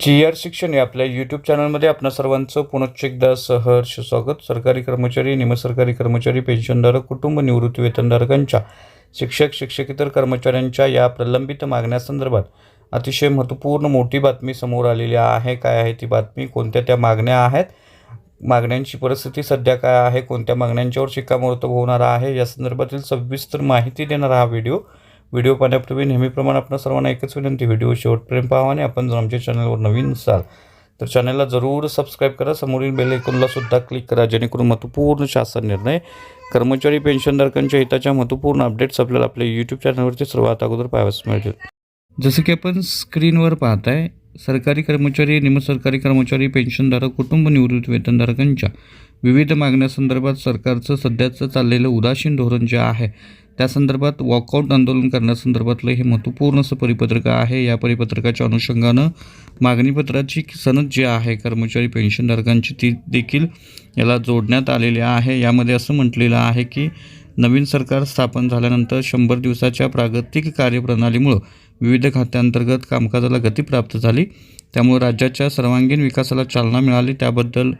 Chair शिक्षण या आपल्या यूट्यूब चॅनलमध्ये आपणा सर्वांचं पुनश्च एकदा सहर्ष स्वागत. सरकारी कर्मचारी निमसरकारी कर्मचारी पेन्शनधारक कुटुंब निवृत्ती वेतनधारकांच्या शिक्षक शिक्षकेतर कर्मचाऱ्यांच्या या प्रलंबित मागण्यासंदर्भात अतिशय महत्त्वपूर्ण मोठी बातमी समोर आलेली आहे. काय आहे ती बातमी? कोणत्या त्या मागण्या आहेत? मागण्यांची परिस्थिती सध्या काय आहे? कोणत्या मागण्यांच्यावर शिक्कामोर्तब होणार आहे? या संदर्भातील सविस्तर माहिती देणारा हा व्हिडिओ व्हिडिओ पाहण्यापूर्वी नेहमीप्रमाणे आपण सर्वांना एकच विनंती व्हिडिओ शेवटपर्यंत पाहावा आणि आपण जर आमच्या चॅनलवर नवीन असाल तर चॅनलला जरूर सबस्क्राईब करा. समोरील बेल सुद्धा क्लिक करा जेणेकरून महत्त्वपूर्ण शासन निर्णय कर्मचारी पेन्शनधारकांच्या हिताच्या महत्त्वपूर्ण अपडेट्स आपल्याला आपल्या यूट्यूब चॅनलवरती सर्वात अगोदर पाहाव्यास मिळतील. जसं की आपण स्क्रीनवर पाहताय सरकारी कर्मचारी निमसरकारी कर्मचारी पेन्शनधारक कुटुंब निवृत्ती वेतनधारकांच्या विविध मागण्यासंदर्भात सरकारचं सध्याचं चाललेलं उदासीन धोरण जे आहे त्या संदर्भात वॉकआउट आंदोलन करण्यासंदर्भातलं हे महत्त्वपूर्ण असं परिपत्रक आहे. या परिपत्रकाच्या अनुषंगानं मागणीपत्राची सनद जी आहे कर्मचारी पेन्शनधारकांची ती देखील याला जोडण्यात आलेली आहे. यामध्ये असं म्हटलेलं आहे की नवीन सरकार स्थापन झाल्यानंतर शंभर दिवसाच्या प्रागतिक कार्यप्रणालीमुळं विविध खात्यांतर्गत कामकाजाला गती प्राप्त झाली. त्यामुळे राज्याच्या सर्वांगीण विकासाला चालना मिळाली. त्याबद्दल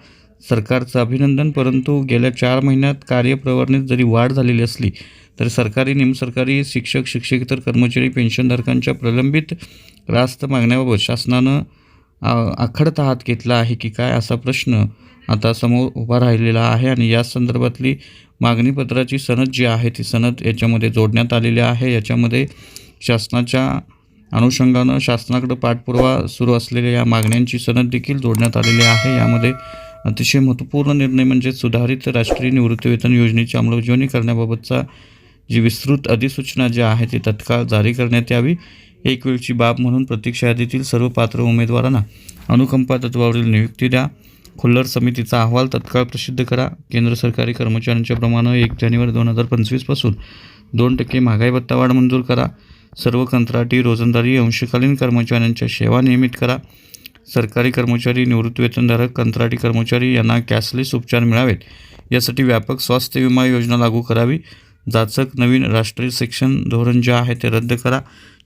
सरकारचं अभिनंदन परंतु गेल्या चार महिन्यात कार्यप्रवरणीत जरी वाढ झालेली असली तर सरकारी निमसरकारी शिक्षक शिक्षकेतर कर्मचारी पेन्शनधारकांच्या प्रलंबित रास्त मागण्याबाबत शासनानं आखडता हात घेतला आहे की काय असा प्रश्न आता समोर उभा राहिलेला आहे आणि या संदर्भातली मागणीपत्राची सनद जी आहे ती सनद याच्यामध्ये जोडण्यात आलेली आहे. याच्यामध्ये शासनाच्या अनुषंगानं शासनाकडं पाठपुरावा सुरू असलेल्या या मागण्यांची सनद देखील जोडण्यात आलेली आहे. यामध्ये अतिशय महत्त्वपूर्ण निर्णय म्हणजे सुधारित राष्ट्रीय निवृत्तीवेतन योजनेची अंमलबजावणी करण्याबाबतचा जी विस्तृत अधिसूचना जी आहे ती तत्काळ जारी करण्यात यावी. एक वेळची बाब म्हणून प्रतीक्षा यादीतील सर्व पात्र उमेदवारांना अनुकंपा तत्वावरील नियुक्ती द्या. खुल्लर समितीचा अहवाल तत्काळ प्रसिद्ध करा. केंद्र सरकारी कर्मचाऱ्यांच्या प्रमाणे एक जानेवारी दोन हजार पंचवीसपासून दोन टक्के महागाई भत्ता वाढ मंजूर करा. सर्व कंत्राटी रोजंदारी अंशकालीन कर्मचाऱ्यांच्या सेवा नियमित करा. सरकारी कर्मचारी निवृत्तीवेतनधारक कंत्राटी कर्मचारी यांना कॅशलेस उपचार मिळावेत. यासाठी व्यापक स्वास्थ्य विमा योजना लागू करावी. जाचक नवीन राष्ट्रीय शिक्षण धोरण जे आहे ते रद्द करा.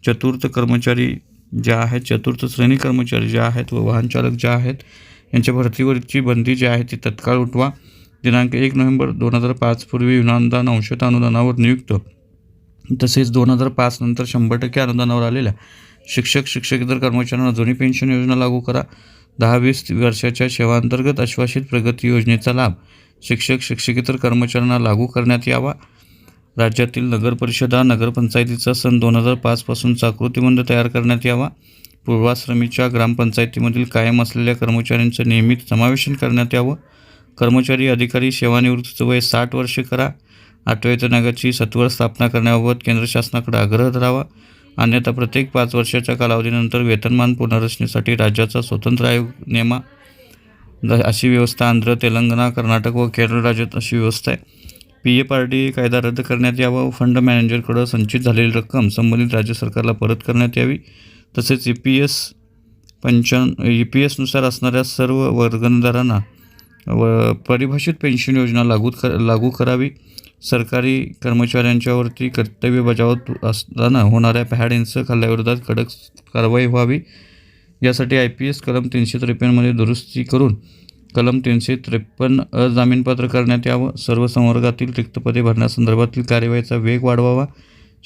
चतुर्थ कर्मचारी ज्या आहेत चतुर्थ श्रेणी कर्मचारी ज्या आहेत व वाहनचालक ज्या आहेत यांच्या भरतीवरची बंदी जी आहे ती तत्काळ उठवा. दिनांक एक नोव्हेंबर दोन हजार पाच पूर्वी अनुदान अंशतः अनुदानावर नियुक्त. तसेच दोन हजार पाच नंतर शंभर टक्के अनुदानावर आलेल्या शिक्षक शिक्षकेतर कर्मचाऱ्यांना जुनी पेन्शन योजना लागू करा. दहा वीस वर्षाच्या सेवांतर्गत आश्वासित प्रगती योजनेचा लाभ शिक्षक शिक्षकेतर कर्मचाऱ्यांना लागू करण्यात यावा. राज्यातील नगरपरिषदा नगरपंचायतीचा सन दोन हजार पाचपासून आकृतिबंध तयार करण्यात यावा. पूर्वाश्रमीच्या ग्रामपंचायतीमधील कायम असलेल्या कर्मचाऱ्यांचं नियमित समावेशन करण्यात यावं. कर्मचारी अधिकारी सेवानिवृत्तीचं वय साठ वर्षे करा. आठव्या वेतनागाची सत्वर स्थापना करण्याबाबत केंद्र शासनाकडे आग्रह धरावा. अन्यथा प्रत्येक पाच वर्षाच्या कालावधीनंतर वेतनमान पुनर्रचनेसाठी राज्याचा स्वतंत्र आयोग नेमा. अशी व्यवस्था आंध्र तेलंगणा कर्नाटक व केरळ राज्यात अशी व्यवस्था आहे. पी एफ आर डी कायदा रद्द करण्यात यावा. व फंड मॅनेजरकडं संचित झालेली रक्कम संबंधित राज्य सरकारला परत करण्यात यावी. तसेच ई पी एस पंचान ई पी एसनुसार असणाऱ्या सर्व वर्गणदारांना व परिभाषित पेन्शन योजना लागू कर लागू करावी. सरकारी कर्मचाऱ्यांच्यावरती कर्तव्य बजावत असताना होणाऱ्या पॅड हिंसक कडक कारवाई व्हावी. यासाठी आय पी एस कलम तीनशे त्रेपन्नमध्ये दुरुस्ती करून कलम तीनशे त्रेपन्न अजामीनपात्र करण्यात यावं. सर्व संवर्गातील रिक्तपदे भरण्यासंदर्भातील कार्यवाहीचा वेग वाढवावा.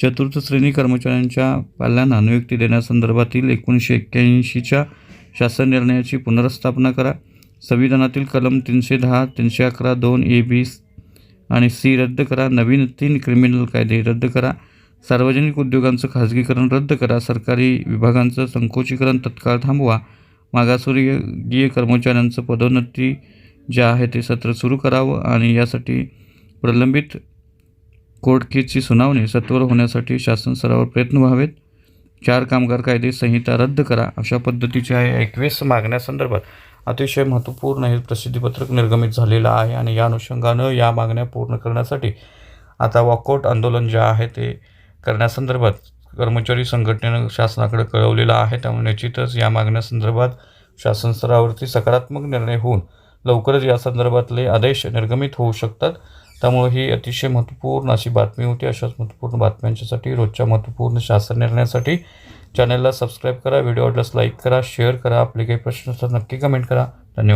चतुर्थ श्रेणी कर्मचाऱ्यांच्या पाल्यांना नियुक्ती देण्यासंदर्भातील एकोणीसशे एक्क्याऐंशीच्या शासन निर्णयाची पुनर्स्थापना करा. संविधानातील कलम तीनशे दहा तीनशे अकरा दोन ए बी आणि सी रद्द करा. नवीन तीन क्रिमिनल कायदे रद्द करा. सार्वजनिक उद्योगांचं खाजगीकरण रद्द करा. सरकारी विभागांचं संकोचीकरण तत्काळ थांबवा. मागासवर्गीय कर्मचाऱ्यांचं पदोन्नती जे आहे ते सत्र सुरू करावं आणि यासाठी प्रलंबित कोर्ट केसची सुनावणी सत्वर होण्यासाठी शासन स्तरावर प्रयत्न व्हावेत. चार कामगार कायदे संहिता रद्द करा अशा पद्धतीच्या एकवीस मागण्यासंदर्भात अतिशय महत्त्वपूर्ण हे प्रसिद्धीपत्रक निर्गमित झालेलं आहे आणि या अनुषंगानं या मागण्या पूर्ण करण्यासाठी आता वॉकआउट आंदोलन जे आहे ते करण्यासंदर्भात कर्मचारी संघटनेनं शासनाकडे कळवलेलं आहे. त्यामुळे निश्चितच या मागण्यासंदर्भात शासन स्तरावरती सकारात्मक निर्णय होऊन लवकरच या संदर्भातले आदेश निर्गमित होऊ शकतात. त्यामुळे ही अतिशय महत्त्वपूर्ण अशी बातमी होती. अशाच महत्त्वपूर्ण बातम्यांच्यासाठी रोजच्या महत्त्वपूर्ण शासन निर्णयासाठी चॅनलला सबस्क्राईब करा. व्हिडिओ आवडल्यास लाईक करा शेअर करा. आपले काही प्रश्न असतात नक्की कमेंट करा. धन्यवाद.